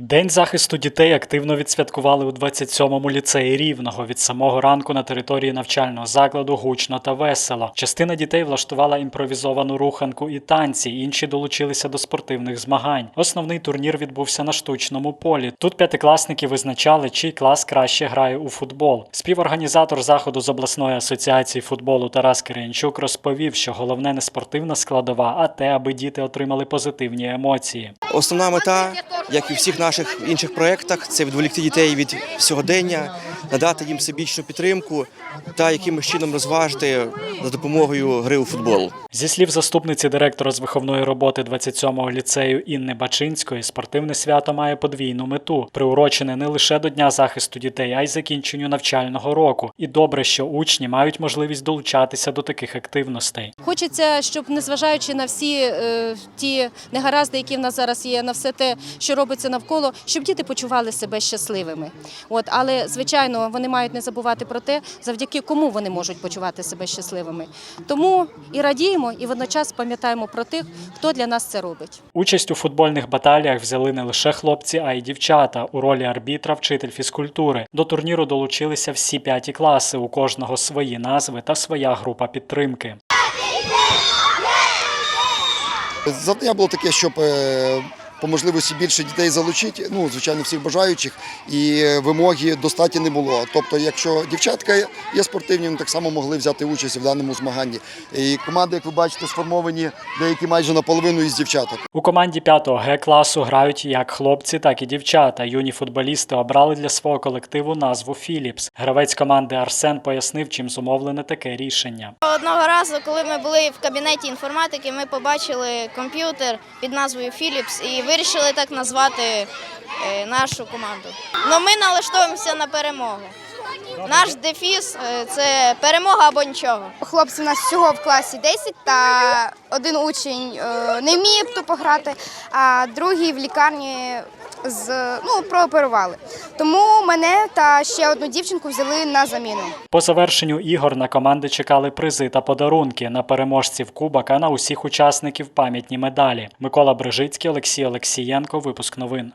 День захисту дітей активно відсвяткували у 27-му ліцеї Рівного. Від самого ранку на території навчального закладу гучно та весело. Частина дітей влаштувала імпровізовану руханку і танці, інші долучилися до спортивних змагань. Основний турнір відбувся на штучному полі. Тут п'ятикласники визначали, чий клас краще грає у футбол. Співорганізатор заходу з обласної асоціації футболу Тарас Кирянчук розповів, що головне не спортивна складова, а те, аби діти отримали позитивні емоції. Основна мета, як і всіх наших інших проєктах, це відволікти дітей від сьогодення, надати їм всебічну підтримку та якимось чином розважити за допомогою гри у футбол. Зі слів заступниці директора з виховної роботи 27-го ліцею Інни Бачинської, спортивне свято має подвійну мету, приурочене не лише до Дня захисту дітей, а й закінченню навчального року. І добре, що учні мають можливість долучатися до таких активностей. Хочеться, щоб незважаючи на всі е, ті негаразди, які в нас зараз є, на все те, що робиться навколо, щоб діти почували себе щасливими. От, але звичайно, вони мають не забувати про те, завдяки кому вони можуть почувати себе щасливими. Тому і радіємо, і водночас пам'ятаємо про тих, хто для нас це робить. Участь у футбольних баталіях взяли не лише хлопці, а й дівчата. У ролі арбітра вчитель фізкультури. До турніру долучилися всі п'яті класи. У кожного свої назви та своя група підтримки. Завдання було таке, щоб е, по можливості більше дітей залучити, ну, звичайно, всіх бажаючих, і е, вимоги достатньо не було. Тобто, якщо дівчатка є спортивні, вони так само могли взяти участь в даному змаганні. І команди, як ви бачите, сформовані деякі майже наполовину із дівчаток. У команді 5-го Г класу грають як хлопці, так і дівчата. Юні футболісти обрали для свого колективу назву Філіпс. Гравець команди Арсен пояснив, чим зумовлене таке рішення. Одного разу, коли ми були в кабінеті інформатики, ми побачили комп'ютер під назвою Philips і вирішили так назвати е, нашу команду. Но ми налаштовуємося на перемогу. Наш дефіс е, це перемога або нічого. Хлопців у нас всього в класі 10, та один учень е, не вміє тупо грати, а другий в лікарні з ну прооперували. Тому мене та ще одну дівчинку взяли на заміну. По завершенню ігор на команди чекали призи та подарунки на переможців кубок, а на усіх учасників пам'ятні медалі. Микола Брижицький, Олексій Олексієнко. Випуск новин.